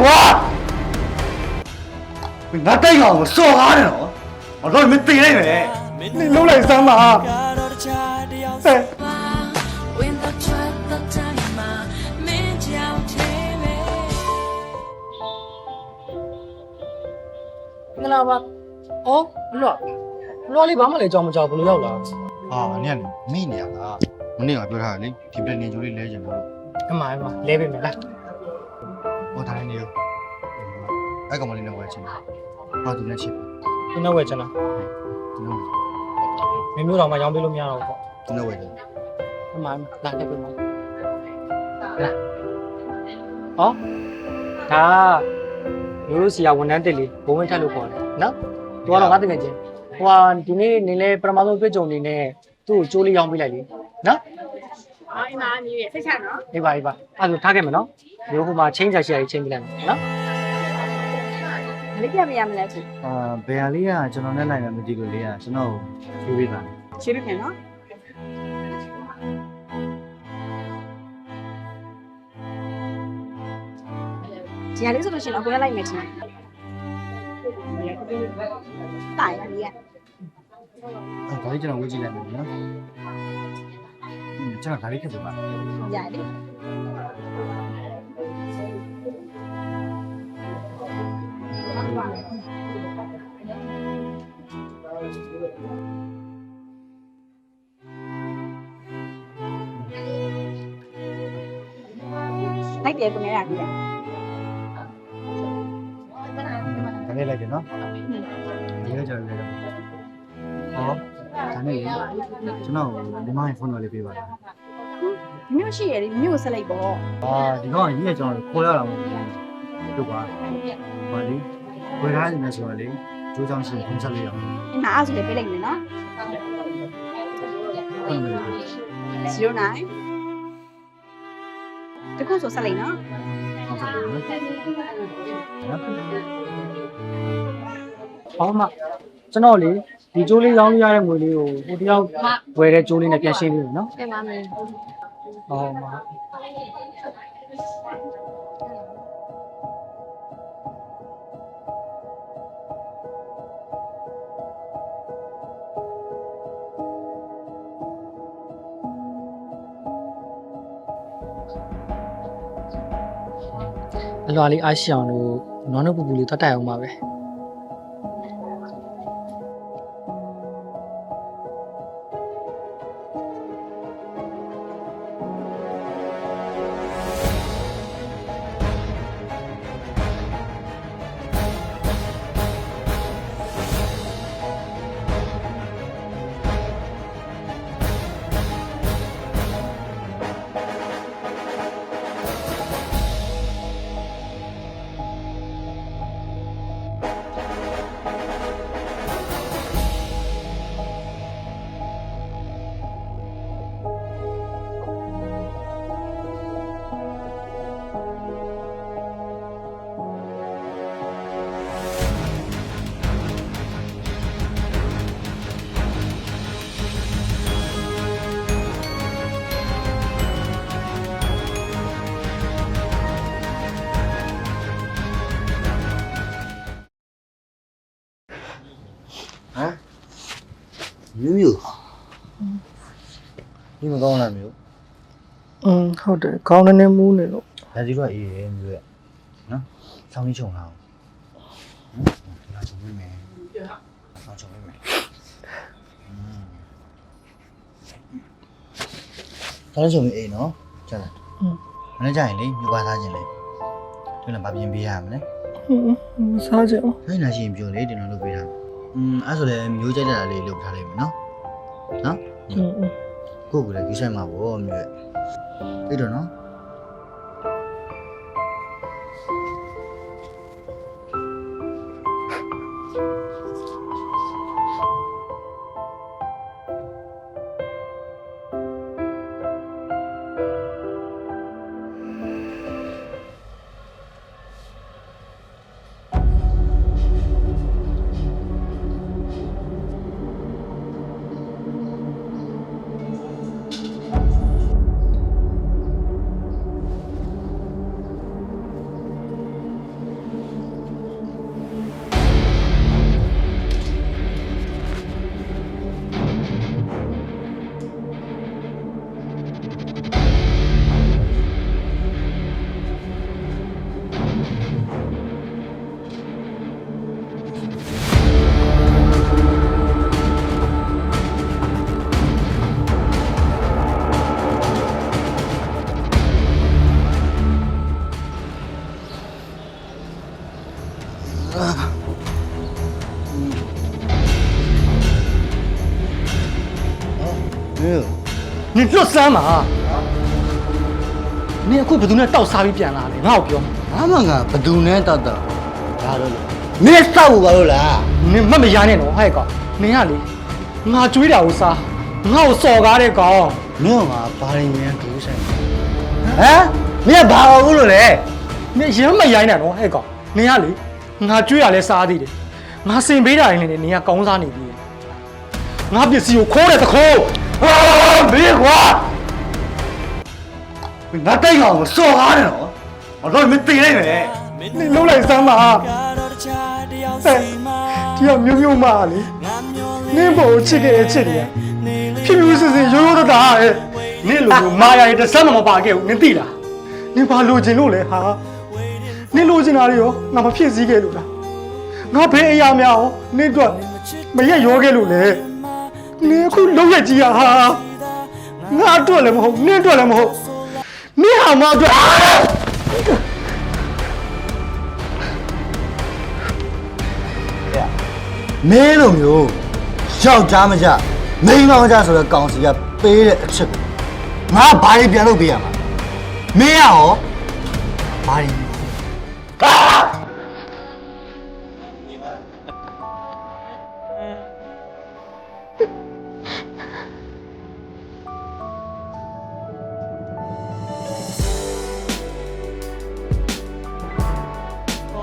ကွာငါတိုက်ကောင်ကိုစော်ကားတယ်နော်ငါတော့မသိနိုင်မယ်နေလုံးလိုက်စမ်းပါဟဲ့ When the truck the time ma min jiao the me ငလာပါအော်ဘလော့ဘလော့လေးဘာမှလည်းကြောင်မကြောက်ဘလို့ရောက်လာဟာနင်ကမိနေရလားမနေ့ကပြောထားတယ်လေဒီပလန်ဂျိုလေးလဲချင်လို့အမှန်ပါလဲပေးမယ်လား ဟောထားနေရောအဲ့ကောင်မလေးနဲ့ဝယ်ချင်တယ်ဟာသူနဲ့ချစ်ဒီနောက်ဝယ်ချင်လားသူနဲ့မင်းမျိုးတော်မှရောင်းပေးလို့မရတော့ဘူးပေါ့သူနဲ့ဝယ်တယ်အမှန်လာလဲပေးမယ်လာဟောဒါမျိုးလို့စီယာဝန်ထမ်းတက်လေးဘုံဝင်ထက်လို့ခေါ်တယ်နော်သူကတော့ငါတကယ်ချင်းဟိုဟာဒီနေ့နေလဲပထမဆုံးတွေ့ကြုံနေနဲ့သူ့ကိုကျိုးလေးရောင်းပေးလိုက်လေနော် အော်အမအမျိုးရဲ့စိတ်ချနော်အေးပါအေးပါအဲ့ဒါဆိုထားခဲ့မယ်နော်မျိုးဟိုမှာချင်းချာရှိရချင်းပြလိုက်မယ်နော်မလေးပြမရမလဲခုအာဘယ်ဟာလေးကကျွန်တော်နဲ့နိုင်မယ်မသိလို့လေးကကျွန်တော်ကိုပြေးပေးပါရှင်းပြမယ်နော်ဒီဟာလေးဆိုလို့ရှိရင်အကွဲလိုက်မယ်ချင်းတိုင်ရီးအဲ့ဒါလေးကျွန်တော်ဝေ့ကြည့်လိုက်မယ်နော် อืมကျွန်တော်ဒါလေးခက်ပြပါရတယ်လိုက်တယ်ကိုနေရပြီလေဒါလေးလိုက်တယ်နော် ဒီလေးကျွန်တော်လေးလိုက်ဟောဒါနဲ့လေကျွန်တော်ဒီမိုင်းဖုန်းတော်လေးပေးပါလားမြို့ရှိရလေမြို့ဆက်လိုက်ပေါ့အာဒီကောင်ကြီးကကျွန်တော်ခေါ်ရတာမဟုတ်ဘူးတို့ပါဘာလဲဝယ်ထားနေဆိုတော့လေကျိုးချောင်းရှိဖုန်းဆက်လေးရအောင်အင်းအားဆိုလည်းပေးလိုက်မယ်နော်ဟုတ်တယ်09တခုဆိုဆက်လိုက်နော်ဟုတ်တယ်နော်ဟောမှကျွန်တော်လေ ဒီကျိုးလေးရောင်းလို့ရတဲ့ငွေလေးကိုဟိုတယောက်ဝယ်တဲ့ကျိုးလေးနဲ့ပြန်ရှင်းပြီးနော်ပြန်ပါမယ်ဟောမှအလွာလေးအားရှိအောင်လို့နွားနှုတ်ပူပူလေးတတ်တိုက်အောင်ပါပဲ မြို့မြို့ဒီမကောင်းလားမြို့อืมဟုတ်တယ်ခေါင်းနည်းနည်းမူးနေလို့ဒါစီတော့အေးရဲမြို့ရဲ့နော်ဆောင်းလေးချုံလာအောင်ဟမ်လာချုံမိမယ်ဆောင်းချုံမိမယ်ဆောင်းချုံမိအေးနော်ကျန်လားမနေ့ကျရင်လေမြို့ပါသားခြင်းလေဒီလည်းမပြင်ပေးရမလဲစားကြအောင်ဆိုင်းလာရှိရင်ပြောလေဒီလိုလုပ်ပေးတာ อืมအဲ့ဆိုလည်းမျိုးကြိုက်တာလေးလုပ်ထားလိုက်မယ်နော်နော်อืมကိုယ့်ကိုယ်လည်းကြီးဆိုင်မှာပေါ့မျိုးရဲ့ပြီးတော့နော် စမ်းပါနင်အခုဘယ်သူနဲ့တောက်စားပြီးပြန်လာလဲငါ့ကိုပြောဘာမှငါဘသူနဲ့တောက်တော့ဒါတော့လေမင်းစောက်ဘူးပါလို့လားနင်မတ်မရနဲ့နော်ဟဲ့ကောင်နင်ကလေငါကြွေးတာကိုစားငါ့ကိုစော်ကားတဲ့ကောင်မင်းကငါဘာရင်းရန်ဒူးဆိုင်ဟမ်မင်းကဘာလို့လို့လဲနင်ရမ်းမရိုင်းနဲ့နော်ဟဲ့ကောင်နင်ကလေငါကြွေးရလဲစားသေးတယ်ငါစင်ပေးတာရင်လည်းနင်ကကောင်းစားနေပြီငါပစ္စည်းကိုခိုးတယ်တခိုးဟာ မင်းကွာငါတိုက်ကောင်ကိုစော်ကားတယ်နော်ငါတော့မသိလိုက်မယ်နင်လုံးလိုက်စမ်းပါဟဲ့ဒီကမျိုးမျိုးမလေနင်ဘောချစ်ခဲ့တဲ့ချစ်တယ်ဖြစ်ပြီးစစ်စစ်ရိုးရိုးတသားဟဲ့နင်လိုမျိုးမာယာရဲ့တစ်စမ်းမှမပါခဲ့ဘူးနင်သိလားနင်ဘာလိုချင်လို့လဲဟာနင်လိုချင်တာတွေရောငါမဖြစ်စည်းခဲ့လို့လားငါဘယ်အရာများရောနင်တို့မရက်ရောခဲ့လို့လဲနင်အခုလုံးရက်ကြီးဟာ ငါအတွက်လည်းမဟုတ်နင်အတွက်လည်းမဟုတ်နင်ဟာမအတွက်မင်းလိုမျိုးယောက်ျားမကြမိန်းမမကြဆိုတော့ကောင်စီကပေးတဲ့အချက်ကိုငါဘာတွေပြန်လုပ်ပေးရမှာမင်းကရောဘာတွေ